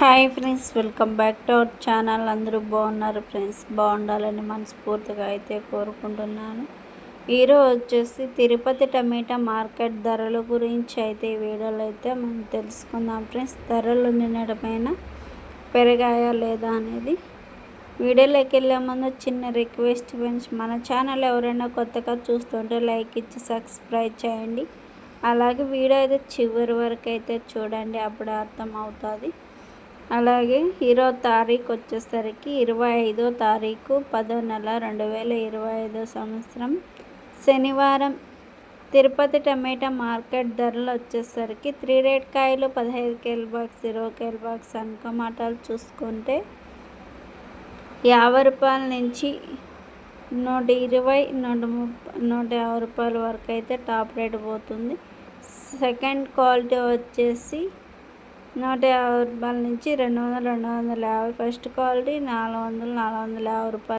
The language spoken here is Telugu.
Hi friends welcome back to our channel. అందరూ బాగున్నారు ఫ్రెండ్స్? బాగుండాలని మనస్ఫూర్తిగా అయితే కోరుకుంటున్నాను. ఈరోజు వచ్చేసి తిరుపతి టమాటా మార్కెట్ ధరల గురించి అయితే ఈ వీడియోలో అయితే మనం తెలుసుకుందాం ఫ్రెండ్స్. ధరలు నిన్నటమైన పెరిగాయా లేదా అనేది వీడియోలోకి వెళ్ళే ముందు చిన్న రిక్వెస్ట్ ఫ్రెండ్స్. మన ఛానల్ ఎవరైనా కొత్తగా చూస్తుంటే లైక్ ఇచ్చి సబ్స్క్రైబ్ చేయండి. అలాగే వీడియో అయితే చివరి వరకు అయితే చూడండి అప్పుడు అర్థం అవుతుంది అలాగే ఇరవై తారీఖు వచ్చేసరికి ఇరవై ఐదో తారీఖు పదో నెల రెండు వేల ఇరవై ఐదో సంవత్సరం. శనివారం తిరుపతి టమాటా మార్కెట్ ధరలు వచ్చేసరికి త్రీ రేట్ కాయలు పదహైదు కేల్ బాక్స్ ఇరవై కేల్ బాక్స్ టమాటాలు చూసుకుంటే యాభై రూపాయల నుంచి నూట ఇరవై నూట ముప్పై నూట యాభై రూపాయల వరకు అయితే టాప్ రేట్ పోతుంది. సెకండ్ క్వాలిటీ వచ్చేసి నూట యాభై రూపాయల నుంచి రెండు వందలు రెండు వందల యాభై ఫస్ట్ క్వాలిటీ నాలుగు వందలు నాలుగు వందల యాభై రూపాయలు